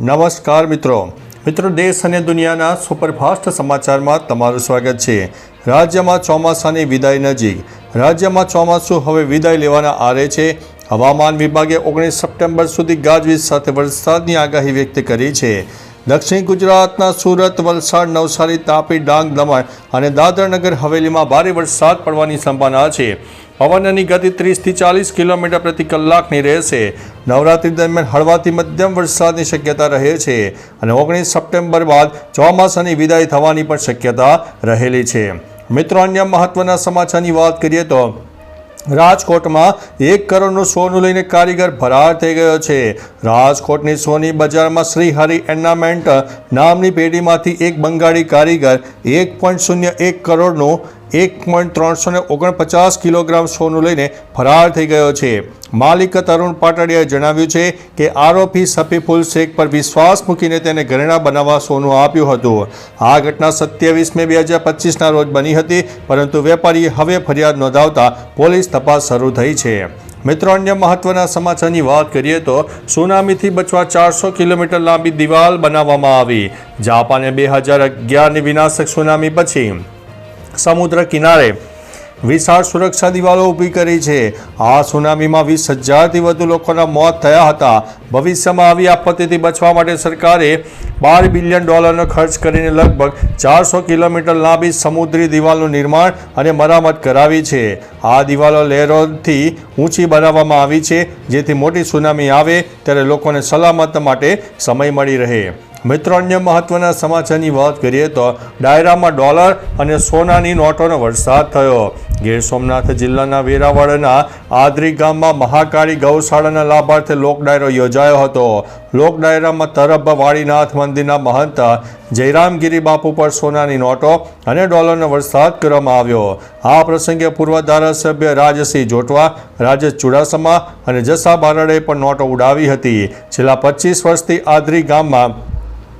નમસ્કાર મિત્રો. મિત્રો, દેશ અને દુનિયાના સુપરફાસ્ટ સમાચારમાં તમારું સ્વાગત છે. રાજ્યમાં ચોમાસાની વિદાય નજીક. રાજ્યમાં ચોમાસું હવે વિદાય લેવાના આરે છે. હવામાન વિભાગે ઓગણીસ સપ્ટેમ્બર સુધી ગાજવીજ સાથે વરસાદની આગાહી વ્યક્ત કરી છે. દક્ષિણ ગુજરાતના સુરત, વલસાડ, નવસારી, તાપી, ડાંગ, દમણ અને દાદરનગર હવેલીમાં ભારે વરસાદ પડવાની સંભાવના છે. પવનની ગતિ ત્રીસથી ચાલીસ કિલોમીટર પ્રતિ કલાકની રહેશે. નવરાત્રી દરમિયાન હળવાથી મધ્યમ વરસાદની શક્યતા રહે છે અને ઓગણીસ સપ્ટેમ્બર બાદ ચોમાસાની વિદાય થવાની પણ શક્યતા રહેલી છે. મિત્રો, અન્ય મહત્વના સમાચારની વાત કરીએ તો રાજકોટમાં એક કરોડનું સોનું લઈને કારીગર ફરાર થઈ ગયો છે. રાજકોટની સોની બજારમાં શ્રીહરિ એર્નામેન્ટ નામની પેઢીમાંથી એક બંગાળી કારીગર એક પોઈન્ટ શૂન્ય એક કરોડનું એક પોઈન્ટ ત્રણસો ને ઓગણપચાસ કિલોગ્રામ સોનું લઈને ફરાર થઈ ગયો છે. માલિક તરુણ પાટડિયાએ જણાવ્યું છે કે આરોપી સફીફુલ શેખ પર વિશ્વાસ મૂકીને તેને ઘરેણા બનાવવા સોનું આપ્યું હતું. આ ઘટના સત્યાવીસ મે બે હજાર પચીસના રોજ બની હતી, પરંતુ વેપારીએ હવે ફરિયાદ નોંધાવતા પોલીસ તપાસ શરૂ થઈ છે. મિત્રો, અન્ય મહત્વના સમાચારની વાત કરીએ તો સુનામીથી બચવા ચારસો કિલોમીટર લાંબી દિવાલ બનાવવામાં આવી. જાપાને બે હજાર અગિયારની વિનાશક સુનામી પછી સમુદ્ર કિનારે વિશાળ સુરક્ષા દિવાલો ઊભી કરી છે. આ સુનામીમાં વીસ હજારથી વધુ લોકોના મોત થયા હતા. ભવિષ્યમાં આવી આપત્તિથી બચવા માટે સરકારે બાર બિલિયન ડોલરનો ખર્ચ કરીને લગભગ ચારસો કિલોમીટર લાંબી સમુદ્રી દિવાલનું નિર્માણ અને મરામત કરાવી છે. આ દિવાલો લહેરોથી ઊંચી બનાવવામાં આવી છે. જેથી મોટી સુનામી આવે ત્યારે લોકોને સલામત માટે સમય મળી રહે. મિત્રો, અન્ય મહત્વના સમાચારની વાત કરીએ તો ડાયરામાં ડોલર અને સોનાની નોટોનો વરસાદ થયો. ગીર સોમનાથ જિલ્લાના વેરાવળના આદરી ગામમાં મહાકાળી ગૌશાળાના લાભાર્થે લોક ડાયરો યોજાયો હતો. લોક ડાયરામાં તરફ વાળીનાથ મંદિરના મહંત જયરામગીરી બાપુ પર સોનાની નોટો અને ડોલરનો વરસાદ કરવામાં આવ્યો. આ પ્રસંગે પૂર્વ ધારાસભ્ય રાજસિંહ જોટવા, રાજેશ ચુડાસમા અને જસા બારડે પણ નોટો ઉડાવી હતી. છેલ્લા પચીસ વર્ષથી આદરી ગામમાં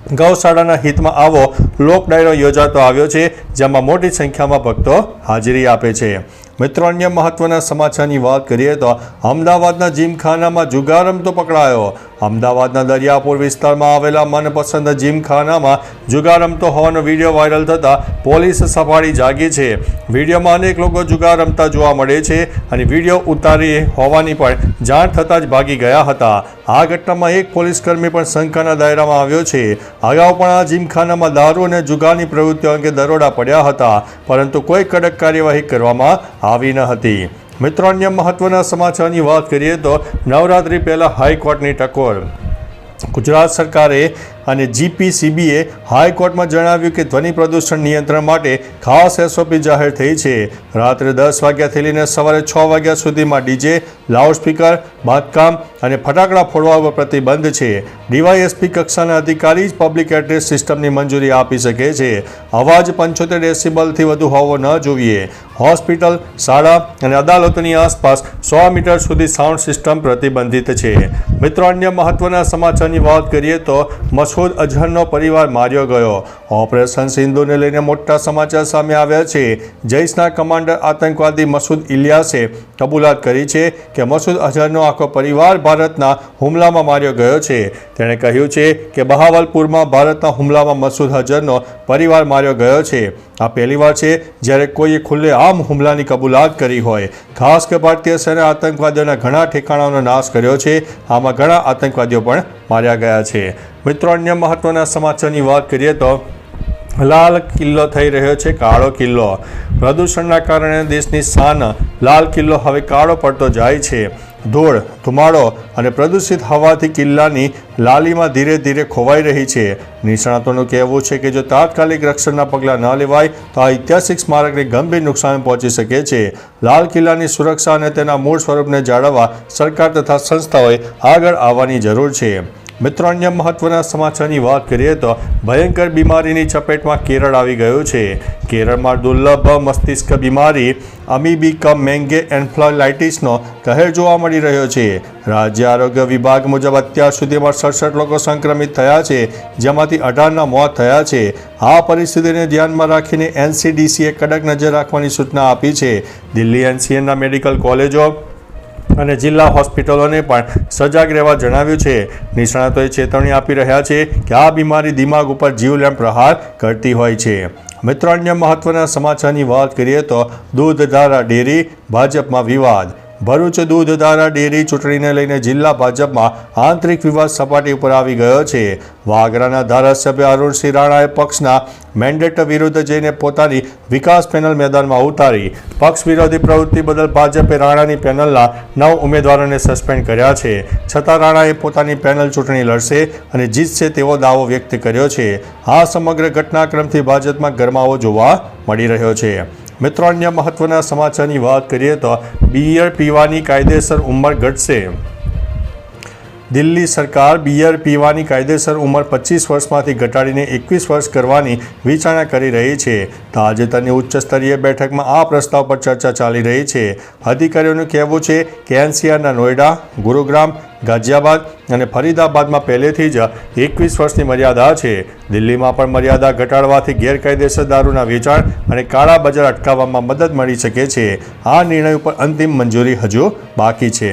ગૌશાળાના હિતમાં આવો લોક ડાયરો યોજાતો આવ્યો છે, જેમાં મોટી સંખ્યામાં ભક્તો હાજરી આપે છે. મિત્રો, અન્ય મહત્વના સમાચારની વાત કરીએ તો અમદાવાદના જીમખાનામાં જુગાર રમતો પકડાયો. અમદાવાદના દરિયાપુર વિસ્તારમાં આવેલા મનપસંદ જીમખાનામાં જુગાર રમતો હોવાનો વીડિયો વાયરલ થતાં પોલીસ સફાળી જાગી છે. વિડીયોમાં અનેક લોકો જુગાર રમતા જોવા મળે છે અને વીડિયો ઉતારી હોવાની પણ જાણ થતાં જ ભાગી ગયા હતા. આ ઘટનામાં એક પોલીસકર્મી પણ શંકાના દાયરામાં આવ્યો છે. અગાઉ પણ આ જીમખાનામાં દારૂ અને જુગારની પ્રવૃત્તિઓ અંગે દરોડા પડ્યા હતા, પરંતુ કોઈ કડક કાર્યવાહી કરવામાં આવી ન હતી. મિત્રો અન્ય મહત્વના સમાચારની વાત કરીએ તો નવરાત્રી પહેલાં હાઈકોર્ટની ટકોર. ગુજરાત સરકારે અને જીપીસીબીએ હાઈકોર્ટમાં જણાવ્યું કે ધ્વનિ પ્રદૂષણ નિયંત્રણ માટે ખાસ એસઓપી જાહેર થઈ છે. રાત્રે દસ વાગ્યાથી લઈને સવારે છ વાગ્યા સુધીમાં ડીજે, લાઉડસ્પીકર, બાંધકામ અને ફટાકડા ફોડવા પર પ્રતિબંધ છે. ડીવાયએસપી કક્ષાના અધિકારી જ પબ્લિક એડ્રેસ સિસ્ટમની મંજૂરી આપી શકે છે. અવાજ પંચોતેર ડેસિબલથી વધુ હોવો ન જોઈએ. હોસ્પિટલ, શાળા અને અદાલતોની આસપાસ સો મીટર સુધી સાઉન્ડ સિસ્ટમ પ્રતિબંધિત છે. મિત્રો, અન્ય મહત્વના સમાચારની વાત કરીએ તો મસૂદ અઝહરનો પરિવાર માર્યો ગયો. ઓપરેશન સિંધુને લઈને મોટા સમાચાર સામે આવ્યા છે. જૈશના કમાન્ડર આતંકવાદી મસૂદ ઇલિયાસે કબૂલાત કરી છે કે મસૂદ અઝહરનો આખો પરિવાર ભારતના હુમલામાં માર્યો ગયો છે. તેણે કહ્યું છે કે બહાવલપુરમાં ભારતના હુમલામાં મસૂદ અઝહરનો પરિવાર માર્યો ગયો છે. આ પહેલીવાર છે જ્યારે કોઈએ ખુલ્લે આમ હુમલાની કબૂલાત કરી હોય. ખાસ કે ભારતીય સેના આતંકવાદીઓના ઘણા ઠેકાણાઓનો નાશ કર્યો છે. આમાં ઘણા આતંકવાદીઓ પણ માર્યા ગયા છે. મિત્રો, અન્ય મહત્વના સમાચારની વાત કરીએ તો લાલ કિલ્લો થઈ રહ્યો છે, કાળો કિલ્લો. પ્રદૂષણના કારણે દેશની શાન, લાલ કિલ્લો હવે કાળો પડતો જાય છે. ધૂળ, ધુમાડો અને પ્રદૂષિત હવાથી કિલ્લાની લાલીમાં ધીરે ધીરે ખોવાઈ રહી છે. નિષ્ણાતોનું કહેવું છે કે જો તાત્કાલિક રક્ષણના પગલાં ન લેવાય, તો આ ઐતિહાસિક સ્મારકને ગંભીર નુકસાન પહોંચી શકે છે. લાલ કિલ્લાની સુરક્ષા અને તેના મૂળ સ્વરૂપને જાળવવા સરકાર તથા સંસ્થાઓએ આગળ આવવાની જરૂર છે. મિત્રો, અન્ય મહત્વના સમાચારની વાત કરીએ તો ભયંકર બીમારીની ચપેટમાં કેરળ આવી ગયું છે. કેરળમાં દુર્લભ મસ્તિષ્ક બીમારી અમીબી કમ મેંગે એન્ફ્લોલાઇટિસનો કહેર જોવા મળી રહ્યો છે. રાજ્ય આરોગ્ય વિભાગ મુજબ અત્યાર સુધીમાં સડસઠ લોકો સંક્રમિત થયા છે, જેમાંથી અઢારના મોત થયા છે. આ પરિસ્થિતિને ધ્યાનમાં રાખીને એનસીડીસીએ કડક નજર રાખવાની સૂચના આપી છે. દિલ્હી એનસીએના મેડિકલ કોલેજો અને જિલ્લા હોસ્પિટલોને પણ સજાગ રહેવા જણાવ્યું છે. નિષ્ણાતોએ ચેતવણી આપી રહ્યા છે કે આ બીમારી દિમાગ ઉપર જીવલેણ પ્રહાર કરતી હોય છે. મિત્રો, અન્ય મહત્વના સમાચારની વાત કરીએ તો દૂધધારા ડેરી ભાજપમાં વિવાદ ભરૂચ દૂધ ધારા ડેરી ચૂંટણીને લઈને જિલ્લા ભાજપમાં આંતરિક વિવાદ સપાટી ઉપર આવી ગયો છે. વાગરાના ધારાસભ્ય અરુણસિંહ રાણાએ પક્ષના મેન્ડેટ વિરુદ્ધ જઈને પોતાની વિકાસ પેનલ મેદાનમાં ઉતારી. પક્ષ વિરોધી પ્રવૃત્તિ બદલ ભાજપે રાણાની પેનલના નવ ઉમેદવારોને સસ્પેન્ડ કર્યા છે. છતાં રાણાએ પોતાની પેનલ ચૂંટણી લડશે અને જીતશે તેવો દાવો વ્યક્ત કર્યો છે. આ સમગ્ર ઘટનાક્રમથી ભાજપમાં ગરમાવો જોવા મળી રહ્યો છે. મિત્રો અન્ય મહત્વના સમાચારની વાત કરીએ તો બિયર પીવાની કાયદેસર ઉંમર ઘટશે. દિલ્હી સરકાર બિયર પીવાની કાયદેસર ઉંમર પચીસ વર્ષમાંથી ઘટાડીને એકવીસ વર્ષ કરવાની વિચારણા કરી રહી છે. તાજેતરની ઉચ્ચ સ્તરીય બેઠકમાં આ પ્રસ્તાવ પર ચર્ચા ચાલી રહી છે. અધિકારીઓનું કહેવું છે કે એનસીઆરના નોઈડા ગુરુગ્રામ, ગાઝિયાબાદ અને ફરીદાબાદમાં પહેલેથી જ એકવીસ વર્ષની મર્યાદા છે. દિલ્હીમાં પણ મર્યાદા ઘટાડવાથી ગેરકાયદેસર દારૂના વેચાણ અને કાળા બજાર અટકાવવામાં મદદ મળી શકે છે. આ નિર્ણય ઉપર અંતિમ મંજૂરી હજુ બાકી છે.